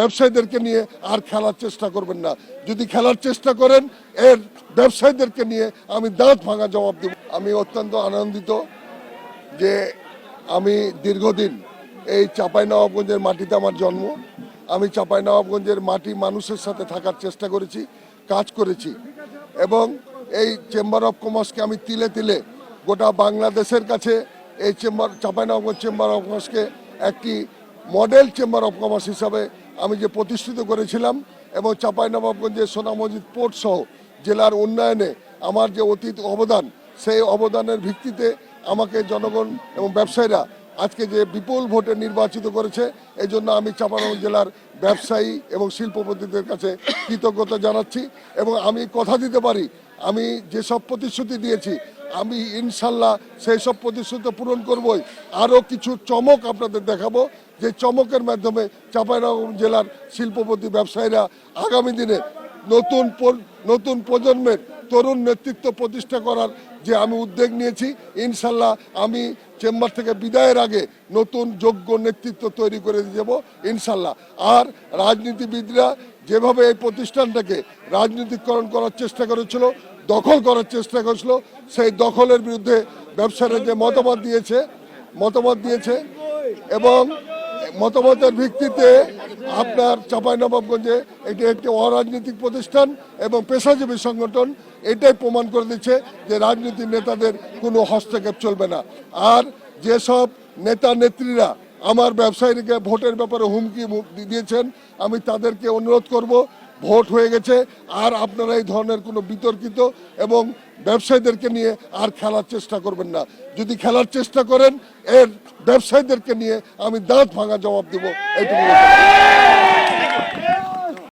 ব্যবসায়ীদেরকে নিয়ে আর খেলার চেষ্টা করবেন না। যদি খেলার চেষ্টা করেন, এর ব্যবসায়ীদেরকে নিয়ে আমি দাঁত ভাঙা জবাব দেব। আমি অত্যন্ত আনন্দিত যে আমি দীর্ঘদিন এই চাঁপাইনবাবগঞ্জের মাটিতে আমার জন্ম। আমি চাঁপাইনবাবগঞ্জের মাটি মানুষের সাথে থাকার চেষ্টা করেছি, কাজ করেছি এবং এই চেম্বার অফ কমার্সকে আমি তিলে তিলে গোটা বাংলাদেশের কাছে এই চেম্বার চাঁপাইনবাবগঞ্জ চেম্বার অফ কমার্সকে একটি মডেল চেম্বার অফ কমার্স হিসাবে আমি যে প্রতিষ্ঠিত করেছিলাম এবং চাঁপাইনবাবগঞ্জের সোনামজিদ পোর্ট সহ জেলার উন্নয়নে আমার যে অতীত অবদান, সেই অবদানের ভিত্তিতে আমাকে জনগণ এবং ব্যবসায়ীরা আজকে যে বিপুল ভোটে নির্বাচিত করেছে এই জন্য আমি চাঁপাইনবাবগঞ্জ জেলার ব্যবসায়ী এবং শিল্পপতিদের কাছে কৃতজ্ঞতা জানাচ্ছি এবং আমি কথা দিতে পারি, আমি যেসব প্রতিশ্রুতি দিয়েছি আমি ইনশাল্লাহ সেই সব প্রতিশ্রুতি পূরণ করবই। আরও কিছু চমক আপনাদের দেখাবো, যে চমকের মাধ্যমে চাঁপাইনবাবগঞ্জ জেলার শিল্পপতি ব্যবসায়ীরা আগামী দিনে নতুন নতুন প্রজন্মের তরুণ নেতৃত্ব প্রতিষ্ঠা করার যে আমি উদ্যোগ নিয়েছি, ইনশাল্লাহ আমি চেম্বার থেকে বিদায়ের আগে নতুন যোগ্য নেতৃত্ব তৈরি করে দিয়ে যাব ইনশাল্লাহ। আর রাজনীতিবিদরা যেভাবে এই প্রতিষ্ঠানটাকে রাজনীতিকরণ করার চেষ্টা করেছিল দখল করার চেষ্টা করেছিল। সেই দখলের বিরুদ্ধে ব্যবসায়ীরা যে মতামত দিয়েছে মতামত দিয়েছে এবং মতামতের ভিত্তিতে আপনার চাঁপাইনবাবগঞ্জে এটি একটি অরাজনৈতিক প্রতিষ্ঠান এবং পেশাজীবী সংগঠন, এটাই প্রমাণ করে দিচ্ছে যে রাজনীতির নেতাদের কোনো হস্তক্ষেপ চলবে না। আর যেসব নেতা নেত্রীরা আমার ব্যবসায়ীকে ভোটের ব্যাপারে হুমকি দিয়েছেন, আমি তাদেরকে অনুরোধ করব ভোট হয়ে গেছে, আর আপনারা এই ধরনের কোনো বিতর্কিত এবং ব্যবসায়ীদেরকে নিয়ে আর খেলার চেষ্টা করবেন না যদি খেলার চেষ্টা করেন, এর ব্যবসায়ীদেরকে নিয়ে আমি দাঁত ভাঙা জবাব দেবো এইটুকু।